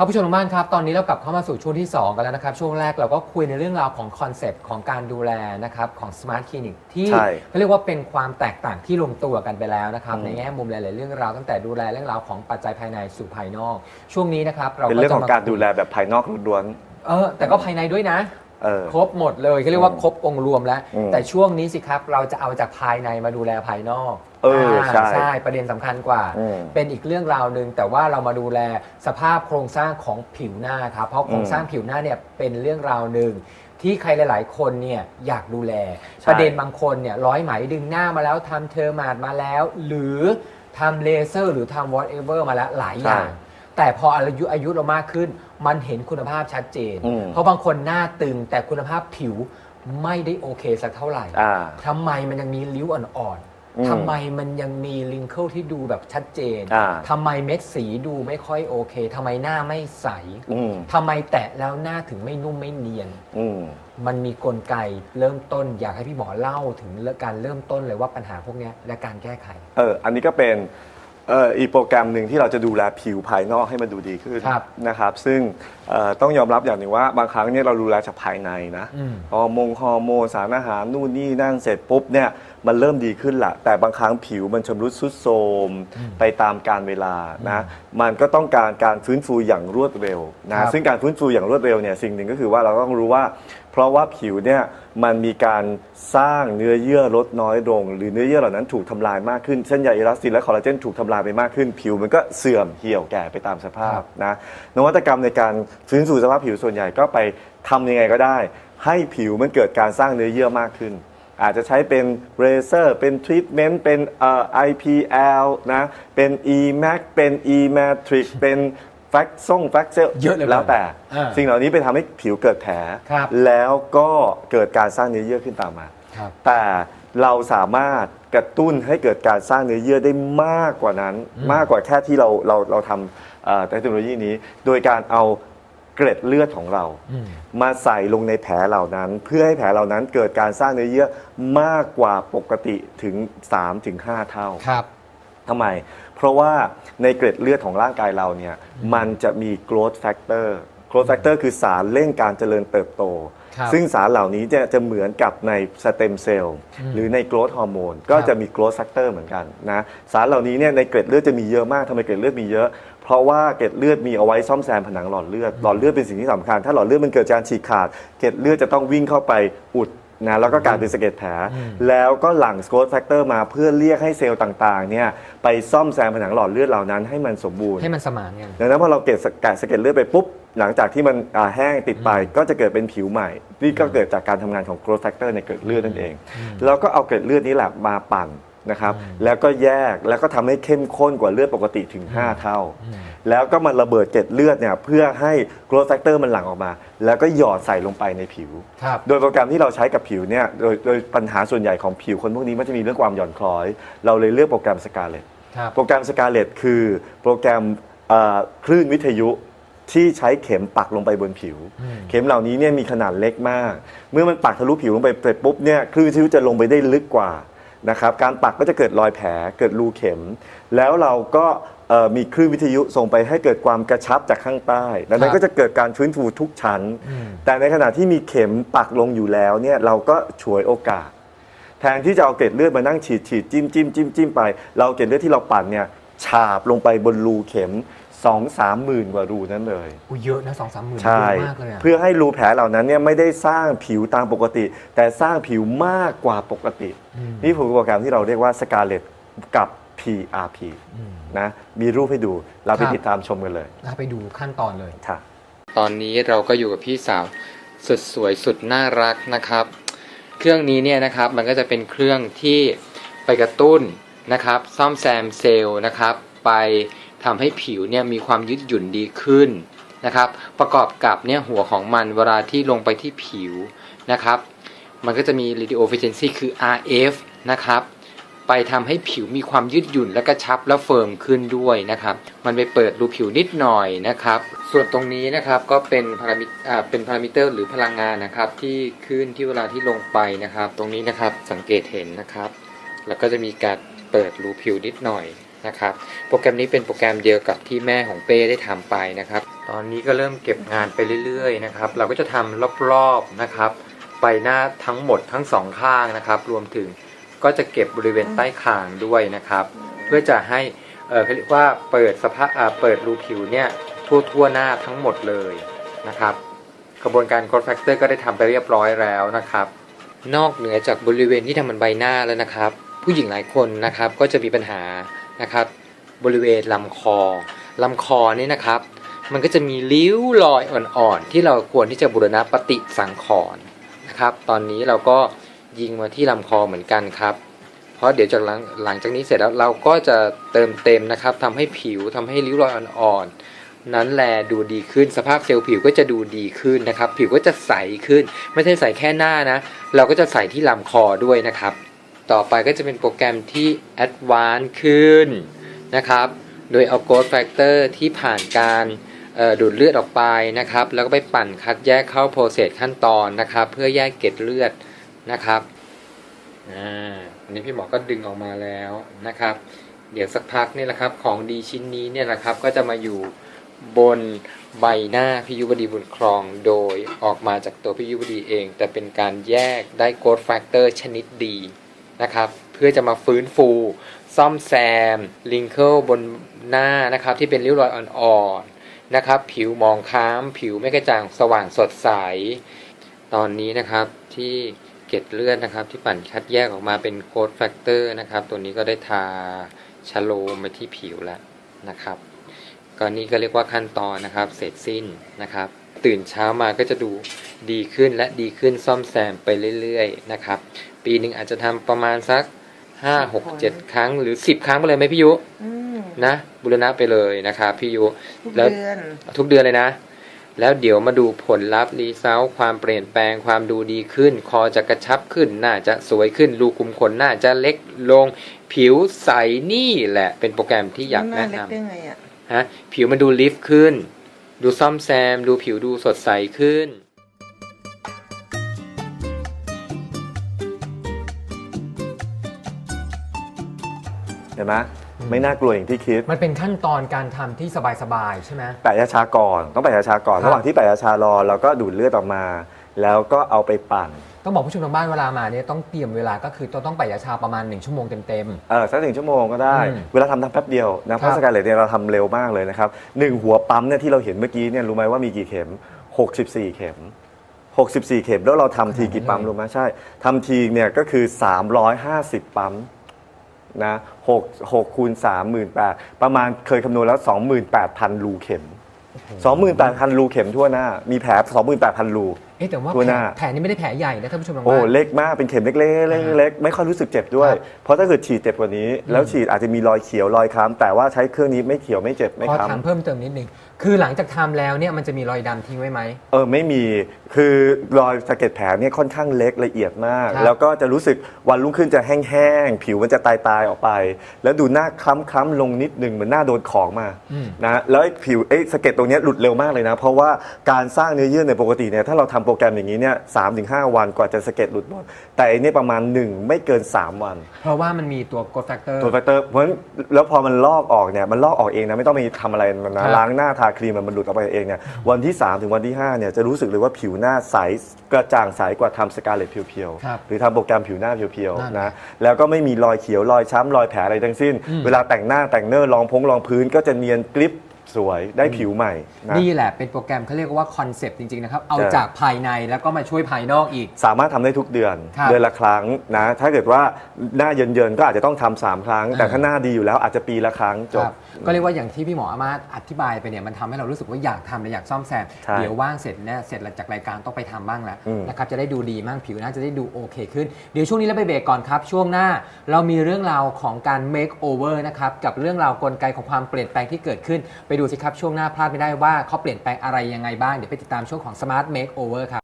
ครับผู้ชมทางบ้านครับ ตอนนี้เรากลับเข้ามาสู่ช่วงที่ 2 กันแล้วนะครับ ช่วงแรกเราก็คุยในเรื่องราวของคอนเซปต์ของการดูแลนะครับของ Smart Clinic ที่ใช่เขาเรียกว่าเป็นความแตกต่างที่ลงตัวกันไปแล้วนะครับ อืมในแง่มุมหลาย ๆ เรื่องราวตั้งแต่ดูแลเรื่องราวของปัจจัยภายในสู่ภายนอก ช่วงนี้นะครับเราเป็นก็เรื่องจะของมาการดูแลแบบภายนอกล้วนเออแต่ก็ภายในด้วยนะ ๆเออ ครบหมดเลยเขาเรียกว่าอืมครบองค์รวมแล้ว อืมแต่ช่วงนี้สิครับเราจะเอาจากภายในมาดูแลภายนอก เออใช่ใช่ประเด็นสำคัญกว่า อืมเป็นอีกเรื่องราวหนึ่งแต่ว่าเรามาดูแลสภาพโครงสร้างของผิวหน้าครับเพราะโครงสร้างผิวหน้าเนี่ยเป็นเรื่องราวหนึ่งที่ใครหลาย ๆ คนเนี่ยอยากดูแล ใช่ ประเด็นบางคนเนี่ยร้อยไหมดึงหน้ามาแล้วทำเทอร์มาดมาแล้ว หรือทำเลเซอร์หรือทำ whatever มาแล้วหลายอย่างแต่พออายุอายุเรามากขึ้น มันเห็นคุณภาพชัดเจน อืม เพราะบางคนหน้าตึงแต่คุณภาพผิวไม่ได้โอเคสักเท่าไหร่ อ่า ทำไมมันยังมีริ้วอ่อนอืมๆ ทำไมมันยังมีลิงเคิลที่ดูแบบชัดเจนอ่า ทำไมเม็ดสีดูไม่ค่อยโอเคทำไมหน้าไม่ใสอืมทำไมแตะแล้วหน้าถึงไม่นุ่มไม่เนียน อืม มันมีกลไกเริ่มต้น อยากให้พี่หมอเล่าถึงการเริ่มต้นเลยว่าปัญหาพวกเนี้ยและการแก้ไข เออ อันนี้ก็เป็นเอ่ออีกโปรแกรมหนึ่งที่เราจะดูแลผิวภายนอกให้มันดูดีขึ้นครับนะครับ ซึ่งเอ่อต้องยอมรับอย่างหนึ่งว่าบางครั้งเนี่ยเราดูแลจากภายในนะอืมฮอร์โมนฮอร์โมนสารอาหารนู่นนี่นั่นเสร็จปุ๊บเนี่ยมันเริ่มดีขึ้นละแต่บางครั้งผิวมันชำรุดทรุดโทรมอืมไปตามการเวลานะมันก็ต้องการการฟื้นฟูอย่างรวดเร็วครันะบซึ่งการฟื้นฟูอย่างรวดเร็วเนี่ยสิ่งหนึ่งก็คือว่าเราต้องรู้ว่า เพราะว่าผิวเนี่ยมันมีการสร้างเนื้อเยื่อลดน้อยลง หรือเนื้อเยื่อเหล่านั้นถูกทำลายมากขึ้นเส้นใยอิลาสตินและคอลลาเจนถูกทำลายไปมากขึ้น ผิวมันก็เสื่อมเหี่ยวแก่ไปตามสภาพนะนวัตกรรมในการฟื้นฟูสภาพผิวส่วนใหญ่ก็ไปทำยังไงก็ได้ ให้ผิวมันเกิดการสร้างเนื้อเยื่อมากขึ้น อาจจะใช้เป็นเรเซอร์เป็นทรีทเมนต์เป็นเอ่อ IPL นะเป็น EMAC เป็น E-Matrix เป็นแฟกซ่งแฟกเซลเยอะเหลือเกินแล้วแต่ อ่าสิ่งเหล่านี้ไปทำให้ผิวเกิดแผล ครับแล้วก็เกิดการสร้างเนื้อเยื่อขึ้นตามมา ครับ แต่เราสามารถกระตุ้นให้เกิดการสร้างเนื้อเยื่อได้มากกว่านั้นอืมมากกว่าแค่ที่เราเราเราทำเอ่อเทคโนโลยีนี้ โดยการเอา เกล็ดเลือดของเราอืมมาใส่ลงในแผลเหล่านั้น เพื่อให้แผลเหล่านั้นเกิดการสร้างเนื้อเยื่อมากกว่าปกติถึง3-5เท่าครับทำไม เพราะว่าในเกล็ดเลือดของร่างกายเราเนี่ยมันจะมี growth factor growth factor คือสารเร่งการเจริญเติบโต ครับซึ่งสารเหล่านี้จะจะเหมือนกับในสเต็มเซลล์อืมหรือใน growth hormone ก็ครับจะมี growth factor เหมือนกันนะสารเหล่านี้เนี่ยในเกล็ดเลือดจะมีเยอะมากทำไมเกล็ดเลือดมีเยอะ เพราะว่าเกล็ดเลือดมีเอาไว้ซ่อมแซมผนังหลอดเลือดหลอดเลือดเป็นสิ่งที่สำคัญ ถ้าหลอดเลือดมันเกิดการฉีกขาด เกล็ดเลือดจะต้องวิ่งเข้าไปอุด นะแล้วก็กลายเป็นสะเก็ดแผลอืมแล้วก็หลั่ง growth factor มาเพื่อเรียกให้เซลล์ต่างๆเนี่ยไปซ่อมแซมผนังหลอดเลือดเหล่านั้นให้มันสมบูรณ์ให้มันสมานกันดังนั้นพอเราเก็บสกแกะสะเก็ดเลือดไปปุ๊บ หลังจากที่มันอ่าแห้งติดไปก็จะเกิดเป็นผิวใหม่ นี่ก็เกิดจากการทำงานของ growth factor ในเกล็ดเลือดนั่นเอง แล้วก็เอาเกล็ดเลือดนี้แหละมาปั่น นะครับแล้วก็แยกแล้วก็ทำให้เข้มข้นกว่าเลือดปกติถึง 5 เท่า แล้วก็มาระเบิดเกล็ดเลือดเนี่ยเพื่อให้ growth factor มันหลั่งออกมา แล้วก็หยอดใส่ลงไปในผิว ครับ โดยโปรแกรมที่เราใช้กับผิวเนี่ยโดยโดยปัญหาส่วนใหญ่ของผิวคนพวกนี้มันจะมีเรื่องความหย่อนคล้อย เราเลยเลือกโปรแกรมสกาเลต ครับ โปรแกรมสกาเลตคือโปรแกรมเอ่อคลื่นวิทยุที่ใช้เข็มปักลงไปบนผิวอืมเข็มเหล่านี้เนี่ยมีขนาดเล็กมาก เมื่อมันปักทะลุผิวลงไปเสร็จปุ๊บเนี่ยคลื่นวิทยุจะลงไปได้ลึกกว่า นะครับการปักก็จะเกิดรอยแผลเกิดรูเข็ม แล้วเราก็เอ่อมีคลื่นวิทยุส่งไปให้เกิดความกระชับจากข้างใต้ดังนั้นก็จะเกิดการฟื้นฟูทุกชั้น อืม แต่ในขณะที่มีเข็มปักลงอยู่แล้วเนี่ยเราก็ฉวยโอกาส แทนที่จะเอาเกล็ดเลือดมานั่งฉีดฉีดจิ้มจิ้มจิ้มจิ้มไป เราเอาเกล็ดเลือดที่เราปั่นเนี่ยฉาบลงไปบนรูเข็ม 2องสามหมื่นกว่ารูนั้นเลย อุ้ยเยอะนะสองสามหมื่นใช่เยอะมากเลยอะเพื่อให้รูแผลเหล่านั้นเนี่ยไม่ได้สร้างผิวตามปกติ แต่สร้างผิวมากกว่าปกติ มนี่คือโปรแกรมที่เราเรียกว่า Scarlet กับ PRP อืมนะมีรูปให้ดูเราไปครับ ติดตามชมกันเลยอะไปดูขั้นตอนเลย ค่ะ ตอนนี้เราก็อยู่กับพี่สาวสุดสวยสุดน่ารักนะครับ เครื่องนี้เนี่ยนะครับมันก็จะเป็นเครื่องที่ไปกระตุ้นนะครับ ซ่อมแซมเซลล์นะครับ ไป ทำให้ผิวเนี่ยมีความยืดหยุ่นดีขึ้นนะครับ ประกอบกับเนี่ยหัวของมันเวลาที่ลงไปที่ผิวนะครับ มันก็จะมี radio frequency คือ RF นะครับ ไปทำให้ผิวมีความยืดหยุ่นและกระชับและเฟิร์มขึ้นด้วยนะครับ มันไปเปิดรูผิวนิดหน่อยนะครับ ส่วนตรงนี้นะครับก็เป็นพารามิอ่าเป็นพารามิเตอร์หรือพลังงานนะครับ ที่ขึ้นที่เวลาที่ลงไปนะครับ ตรงนี้นะครับสังเกตเห็นนะครับ แล้วก็จะมีการเปิดรูผิวนิดหน่อย นะครับ โปรแกรมนี้เป็นโปรแกรมเดียวกับที่แม่ของเป้ได้ทำไปนะครับ ตอนนี้ก็เริ่มเก็บงานไปเรื่อยๆนะครับ เราก็จะทำรอบๆนะครับใบหน้าทั้งหมดทั้งสองข้างนะครับ รวมถึงก็จะเก็บบริเวณใต้คางด้วยนะครับ เพื่อจะให้เออเขาเรียกว่าเปิดสภาพเปิดรูผิวเนี่ยทั่วทั่วๆหน้าทั้งหมดเลยนะครับกระบวนการ growth factor ก็ได้ทำไปเรียบร้อยแล้วนะครับ นอกเหนือจากบริเวณที่ทำมันใบหน้าแล้วนะครับ ผู้หญิงหลายคนนะครับก็จะมีปัญหา นะครับ บริเวณลำคอลำคอนี่นะครับ มันก็จะมีริ้วรอยอ่อนๆ ที่เราควรที่จะบูรณะปฏิสังขรณ์นะครับ ตอนนี้เราก็ยิงมาที่ลำคอเหมือนกันครับ เพราะเดี๋ยวจากหลังหลังจากนี้เสร็จแล้วเราก็จะเติมเต็มนะครับทำให้ผิวทำให้ริ้วรอยอ่อนๆ นั้นแลดูดีขึ้นสภาพเซลล์ผิวก็จะดูดีขึ้นนะครับ ผิวก็จะใสขึ้น ไม่ใช่ใสแค่หน้านะ เราก็จะใสที่ลำคอด้วยนะครับ ต่อไปก็จะเป็นโปรแกรมที่ Advanced ขึ้นนะครับ โดยเอา Growth Factor ที่ผ่านการดูดเลือดออกไปนะครับ แล้วก็ไปปั่นคัดแยกเข้าโปรเซสขั้นตอนนะครับ เพื่อแยกเกล็ดเลือดนะครับอ่าอันนี้พี่หมอก็ดึงออกมาแล้วนะครับ เดี๋ยวสักพักนี่แหละครับของดีชิ้นนี้เนี่ยแหละครับก็จะมาอยู่บนใบหน้าพิยุบดีบุญครองโดยออกมาจากตัวพิยุบดีเอง แต่เป็นการแยกได้ growth factor ชนิดดี นะครับเพื่อจะมาฟื้นฟูซ่อมแซมลิงเคิลบนหน้านะครับที่เป็นริ้วรอยอ่อนๆนะครับผิวมองคล้ำผิวไม่กระจ่างสว่างสดใส ตอนนี้นะครับที่เกล็ดเลือดนะครับ ที่ปั่นคัดแยกออกมาเป็นโค้ดแฟกเตอร์นะครับ ตัวนี้ก็ได้ทาชะโลมไปที่ผิวแล้วนะครับก็นี่ก็เรียกว่าขั้นตอนนะครับ เสร็จสิ้นนะครับ ตื่นเช้ามาก็จะดูดีขึ้นและดีขึ้นซ่อมแซมไปเรื่อยๆนะครับ ปีหนึ่งอาจจะทำประมาณสัก5 6 7ครั้งหรือ10ครั้งไปเลยไหมพี่ยุอืมนะบุรณะไปเลยนะครับพี่ยุทุกแล้วเดือนทุกเดือนเลยนะ แล้วเดี๋ยวมาดูผลลัพธ์รีเซลความเปลี่ยนแปลงความดูดีขึ้น คอจะกระชับขึ้นหน้าจะสวยขึ้นรูขุมขนหน้าจะเล็กลง ผิวใสนี่แหละ เป็นโปรแกรมที่อยากหน้าแนะเล็กนำได้ไงอะฮะผิวมันดูลิฟต์ขึ้น ดูซ่อมแซม ดูผิวดูสดใสขึ้น เห็นไหมไม่น่ากลัวอย่างที่คิด มันเป็นขั้นตอนการทำที่สบายๆใช่ไหม แปะยาชาก่อน ต้องแปะยาชาก่อน ครับ ระหว่างที่แปะยาชารอเราก็ดูดเลือดออกมา แล้วก็เอาไปปั่นต้องบอกผู้ชมทางบ้านเวลามาเนี่ยต้องเตรียมเวลาก็คือต้องต้องไปยาชาประมาณ 1 ชั่วโมงเต็ม เออสักหนึ่งชั่วโมงก็ได้ อืมเวลาทำทำแป๊บเดียวนะเพครัราะบสกายเลตเนี่ยเราทำเร็วมากเลยนะครับหนึ่งหัวปั๊มเนี่ยที่เราเห็นเมื่อกี้เนี่ยรู้ไหมว่ามีกี่เข็ม 64 เข็ม 64 เข็มแล้วเราทำทีกี่ปั๊มรู้ไหมใช่ทำทีเนี่ยก็คือ 350 ปั๊มนะ6 6คูณ38,000ประมาณเคยคำนวณแล้ว 28,000 รูเข็ม 28,000 รูเข็มทั่วหน้า มีแผล28,000 รูๆ เอ๊ะแต่ว่าทั่วแผหลน้า แผลนี่ไม่ได้แผลใหญ่นะท่านผู้ชมทางโอ้บ้านเล็กมาก เป็นเข็มเล็กๆเล็กๆเล็กๆไม่ค่อยรู้สึกเจ็บด้วย ครับ เพราะถ้าเกิดฉีดเจ็บกว่านี้ แล้วฉีดอาจจะมีรอยเขียวรอยค้ำแต่ว่าใช้เครื่องนี้ไม่เขียวไม่เจ็บไม่ขอค้ถามเพิ่มเติมนิดนึง คือหลังจากทำแล้วเนี่ยมันจะมีรอยดำทิ้งไว้ไหมำเออไม่มีคือรอยสะเก็ดแผลเนี่ยค่อนข้างเล็กละเอียดมาก ครับแล้วก็จะรู้สึกวันรุ่งขึ้นจะแห้งๆ ผิวมันจะตายๆ ออกไป แล้วดูหน้าคล้ำๆลงนิดนึงเหมือนหน้าโดนของมาอืมนะแล้วไอ้ผิวไอ้สะเก็ดตรงเนี้ยหลุดเร็วมากเลยนะ เพราะว่าการสร้างเนื้อเยื่อในยปกติเนี่ยถ้าเราทำโปรแกรมอย่างนี้เนี่ยสามถึงห้าวันกว่าจะสะเก็ดหลุดหมดแต่อันนี้ประมาณ1ไม่เกิน3วัน เพราะว่ามันมีตัว growth factor ตัวแฟกเตอร์เพราะฉะนั้นแล้วพอมันลอกออกเนี่ยมันลอกออกเองนะไม่ต้องไปทำอะไรมันครันะบล้างหน้าทาครีมมันมันหลุดออกไปเองเนี่ยวันที่ 3 ถึงวันที่5เนี่ยจะรู้สึกเลยว่าผิวหน้าใสกระจ่างใสกว่าทำสกาเลตเพียวครับๆ หรือทำโปรแกรมผิวหน้าเพียวนั่นๆนะแล้วก็ไม่มีรอยเขียวรอยช้ำรอยแผลอะไรทั้งสิ้นอืมเวลาแต่งหน้าแต่งเนื้อรองพงรองพื้นก็จะเนียนกริบสวยได้ผิวใหม่นะ นี่แหละเป็นโปรแกรมเขาเรียกว่าคอนเซปต์จริง ๆ นะครับ เอาใช่ จากภายในแล้วก็มาช่วยภายนอกอีก สามารถทำได้ทุกเดือนครับเดือนละครั้งนะถ้าเกิดว่าหน้าเยินๆก็อาจจะต้องทำสามครั้ง แต่อ่าถ้าหน้าดีอยู่แล้วอาจจะปีละครั้งจคบรับ ก็เรียกว่าอย่างที่พี่หมออามาตย์อธิบายไปเนี่ยมันทำให้เรารู้สึกว่าอยากทำและอยากซ่อมแซม ใช่เดี๋ยวว่างเสร็จเนี่ยเสร็จจากรายการต้องไปทำบ้างแล้วอืม นะครับจะได้ดูดีมากผิวหน้าจะได้ดูโอเคขึ้น เดี๋ยวช่วงนี้เราไปเบรกก่อนครับ ช่วงหน้าเรามีเรื่องราวของการ make over นะครับกับเรื่องราวกลไกของความเปลี่ยนแปลงที่เกิดขึ้น ไปดูสิครับช่วงหน้าพลาดไม่ได้ว่าเขาเปลี่ยนแปลงอะไรยังไงบ้างเดี๋ยวไปติดตามช่วงของ smart make over ครับ